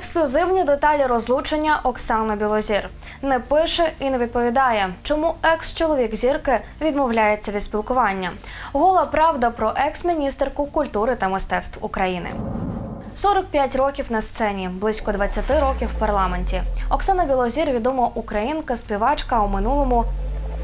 Ексклюзивні деталі розлучення Оксана Білозір не пише і не відповідає, чому екс-чоловік зірки відмовляється від спілкування. Гола правда про екс-міністерку культури та мистецтв України. 45 років на сцені, близько 20 років в парламенті. Оксана Білозір відома українка, співачка, у минулому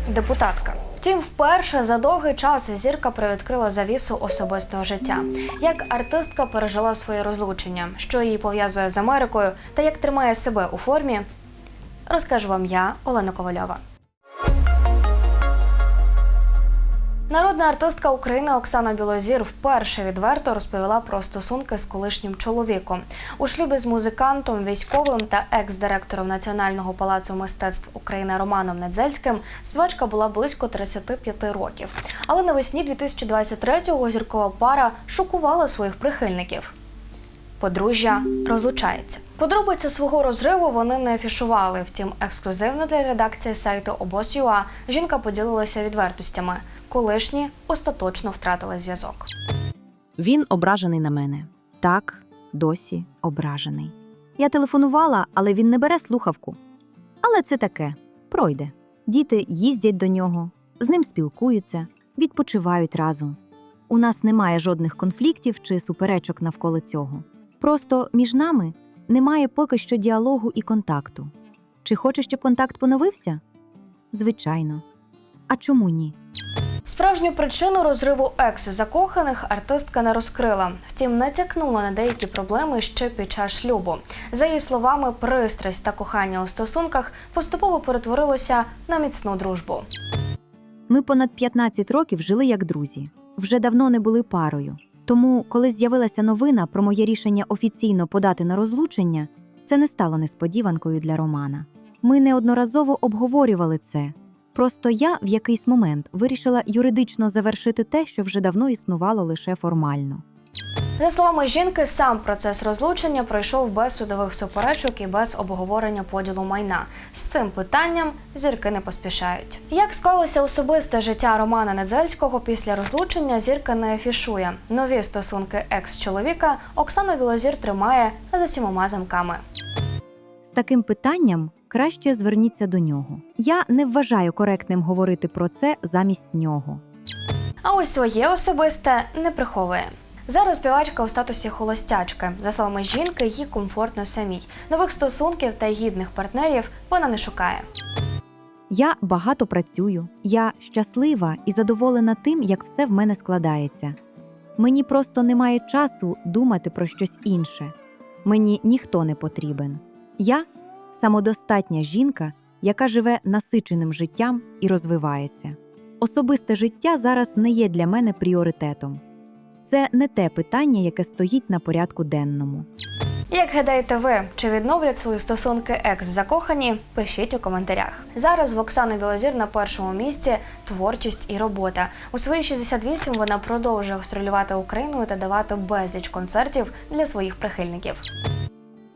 депутатка. Втім, вперше за довгий час зірка привідкрила завісу особистого життя. Як артистка пережила своє розлучення, що її пов'язує з Америкою та як тримає себе у формі, розкажу вам я, Олена Ковальова. Народна артистка України Оксана Білозір вперше відверто розповіла про стосунки з колишнім чоловіком. У шлюбі з музикантом, військовим та екс-директором Національного палацу мистецтв України Романом Недзельським співачка була близько 35 років. Але навесні 2023-го зіркова пара шокувала своїх прихильників. Подружжя розлучається. Подробиці свого розриву вони не афішували. Втім, ексклюзивно для редакції сайту обоз.ua жінка поділилася відвертостями. Колишні остаточно втратили зв'язок. Він ображений на мене. Так, досі ображений. Я телефонувала, але він не бере слухавку. Але це таке пройде. Діти їздять до нього, з ним спілкуються, відпочивають разом. У нас немає жодних конфліктів чи суперечок навколо цього. Просто між нами немає поки що діалогу і контакту. Чи хочеш, щоб контакт поновився? Звичайно. А чому ні? Справжню причину розриву екс-закоханих артистка не розкрила. Втім, натякнула на деякі проблеми ще під час шлюбу. За її словами, пристрасть та кохання у стосунках поступово перетворилося на міцну дружбу. Ми понад 15 років жили як друзі, вже давно не були парою. Тому, коли з'явилася новина про моє рішення офіційно подати на розлучення, це не стало несподіванкою для Романа. Ми неодноразово обговорювали це. Просто я в якийсь момент вирішила юридично завершити те, що вже давно існувало лише формально. За словами жінки, сам процес розлучення пройшов без судових суперечок і без обговорення поділу майна. З цим питанням зірки не поспішають. Як склалося особисте життя Романа Недзельського після розлучення, зірка не афішує. Нові стосунки екс-чоловіка Оксана Білозір тримає за сімома замками. З таким питанням краще зверніться до нього. Я не вважаю коректним говорити про це замість нього. А ось своє особисте не приховує. Зараз співачка у статусі холостячки. За словами жінки, їй комфортно самій. Нових стосунків та гідних партнерів вона не шукає. Я багато працюю, я щаслива і задоволена тим, як все в мене складається. Мені просто немає часу думати про щось інше. Мені ніхто не потрібен. Я самодостатня жінка, яка живе насиченим життям і розвивається. Особисте життя зараз не є для мене пріоритетом. Це не те питання, яке стоїть на порядку денному. Як гадаєте ви, чи відновлять свої стосунки екс-закохані? Пишіть у коментарях. Зараз в Оксани Білозір на першому місці творчість і робота. У свої 68 вона продовжує гастролювати Україною та давати безліч концертів для своїх прихильників.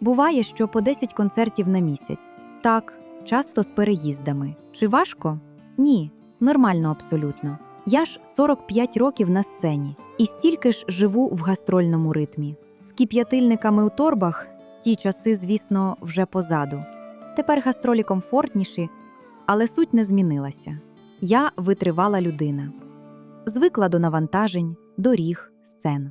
Буває, що по 10 концертів на місяць. Так, часто з переїздами. Чи важко? Ні, нормально абсолютно. Я ж 45 років на сцені і стільки ж живу в гастрольному ритмі. З кип'ятильниками у торбах ті часи, звісно, вже позаду. Тепер гастролі комфортніші, але суть не змінилася. Я витривала людина. Звикла до навантажень, доріг, сцен.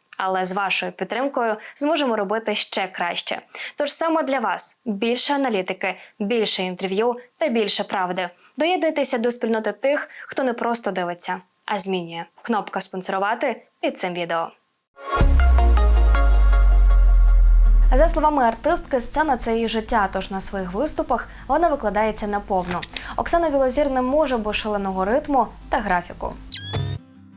Але з вашою підтримкою зможемо робити ще краще. Тож саме для вас більше аналітики, більше інтерв'ю та більше правди. Доєднуйтеся до спільноти тих, хто не просто дивиться, а змінює. Кнопка спонсорувати під цим відео. За словами артистки, сцена це її життя, тож на своїх виступах вона викладається наповну. Оксана Білозір не може без шаленого ритму та графіку.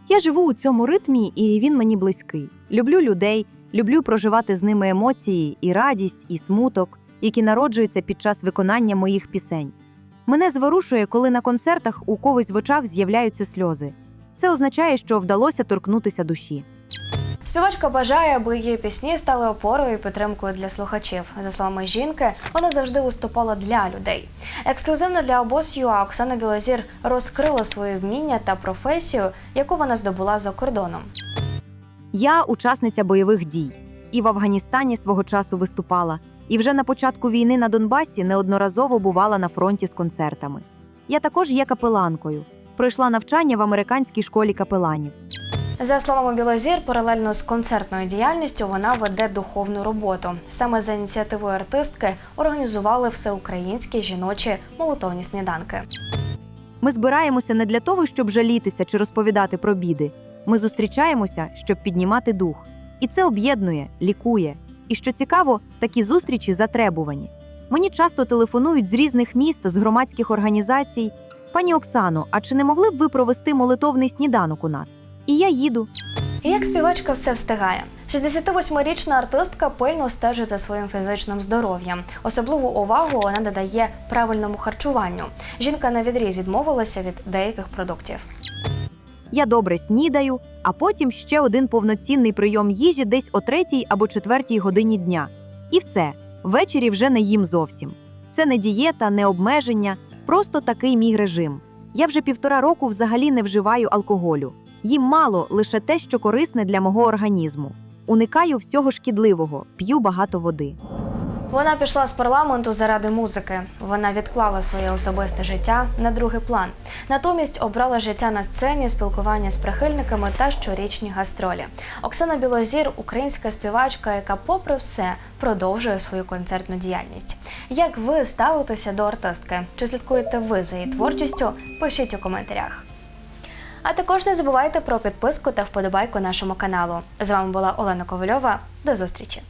Я живу у цьому ритмі, і він мені близький. Люблю людей, люблю проживати з ними емоції, і радість, і смуток, які народжуються під час виконання моїх пісень. Мене зворушує, коли на концертах у когось в очах з'являються сльози. Це означає, що вдалося торкнутися душі. Співачка бажає, аби її пісні стали опорою і підтримкою для слухачів. За словами жінки, вона завжди виступала для людей. Ексклюзивно для обоз.ua Оксана Білозір розкрила свої вміння та професію, яку вона здобула за кордоном. Я учасниця бойових дій і в Афганістані свого часу виступала, і вже на початку війни на Донбасі неодноразово бувала на фронті з концертами. Я також є капеланкою. Пройшла навчання в американській школі капеланів. За словами Білозір, паралельно з концертною діяльністю вона веде духовну роботу. Саме за ініціативою артистки організували всеукраїнські жіночі молитовні сніданки. Ми збираємося не для того, щоб жалітися чи розповідати про біди. Ми зустрічаємося, щоб піднімати дух. І це об'єднує, лікує. І що цікаво, такі зустрічі затребувані. Мені часто телефонують з різних міст, з громадських організацій. Пані Оксано, а чи не могли б ви провести молитовний сніданок у нас? І я їду. Як співачка все встигає. 68-річна артистка пильно стежить за своїм фізичним здоров'ям. Особливу увагу вона додає правильному харчуванню. Жінка на відріз відмовилася від деяких продуктів. Я добре снідаю, а потім ще один повноцінний прийом їжі десь о третій або четвертій годині дня. І все, ввечері вже не їм зовсім. Це не дієта, не обмеження, просто такий мій режим. Я вже півтора року взагалі не вживаю алкоголю. Їм мало лише те, що корисне для мого організму. Уникаю всього шкідливого, п'ю багато води. Вона пішла з парламенту заради музики. Вона відклала своє особисте життя на другий план. Натомість обрала життя на сцені, спілкування з прихильниками та щорічні гастролі. Оксана Білозір українська співачка, яка, попри все, продовжує свою концертну діяльність. Як ви ставитеся до артистки? Чи слідкуєте ви за її творчістю? Пишіть у коментарях. А також не забувайте про підписку та вподобайку нашому каналу. З вами була Олена Ковальова. До зустрічі!